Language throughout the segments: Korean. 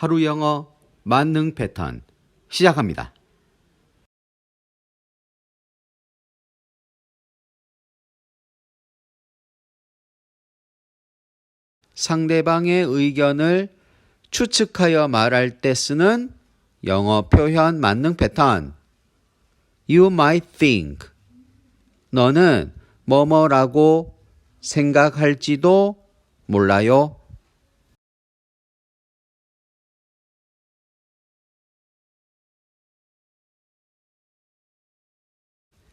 하루 영어 만능 패턴 시작합니다. 상대방의 의견을 추측하여 말할 때 쓰는 영어 표현 만능 패턴. You might think. 너는 뭐뭐라고 생각할지도 몰라요.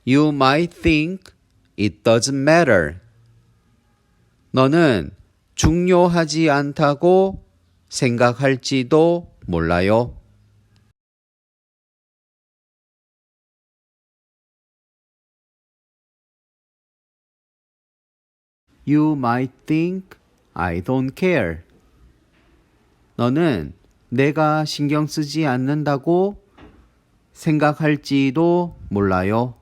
You might think it doesn't matter. 너는 중요하지 않다고 생각할지도 몰라요. You might think I don't care. 너는 내가 신경 쓰지 않는다고 생각할지도 몰라요.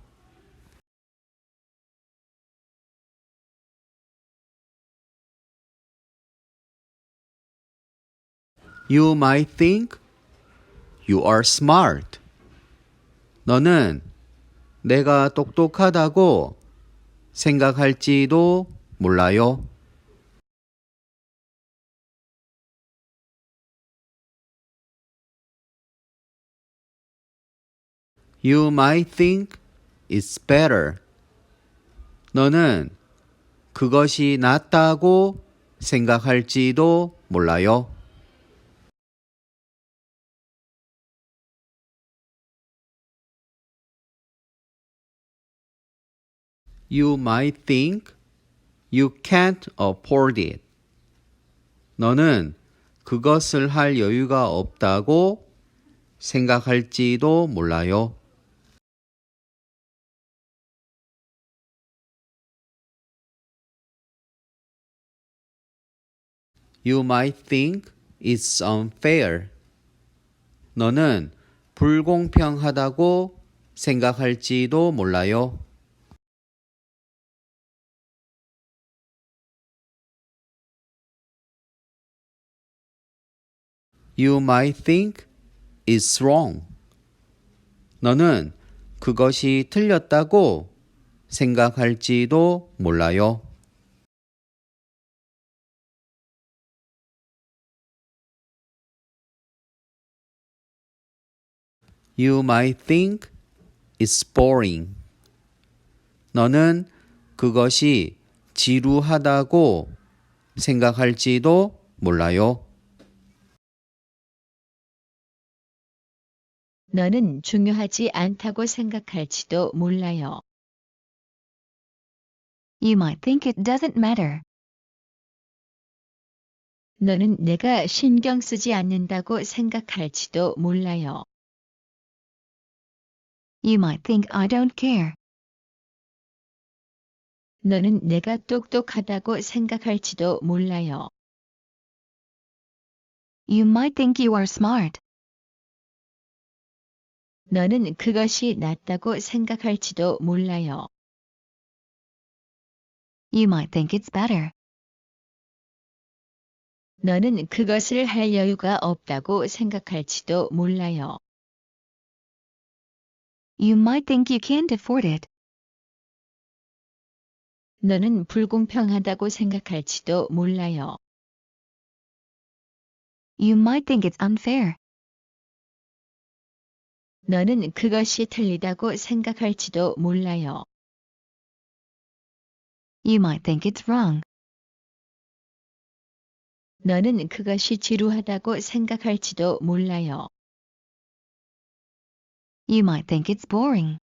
You might think you are smart. 너는 내가 똑똑하다고 생각할지도 몰라요. You might think it's better. 너는 그것이 낫다고 생각할지도 몰라요. You might think you can't afford it. 너는 그것을 할 여유가 없다고 생각할지도 몰라요. You might think it's unfair. 너는 불공평하다고 생각할지도 몰라요. You might think it's wrong. 너는 그것이 틀렸다고 생각할지도 몰라요. You might think it's boring. 너는 그것이 지루하다고 생각할지도 몰라요. 너는 중요하지 않다고 생각할지도 몰라요. You might think it doesn't matter. 너는 내가 신경 쓰지 않는다고 생각할지도 몰라요. You might think I don't care. 너는 내가 똑똑하다고 생각할지도 몰라요. You might think you are smart. 너는 그것이 낫다고 생각할지도 몰라요. You might think it's better. 너는 그것을 할 여유가 없다고 생각할지도 몰라요. You might think you can't afford it. 너는 불공평하다고 생각할지도 몰라요. You might think it's unfair. 너는 그것이 틀리다고 생각할지도 몰라요. You might think it's wrong. 너는 그것이 지루하다고 생각할지도 몰라요. You might think it's boring.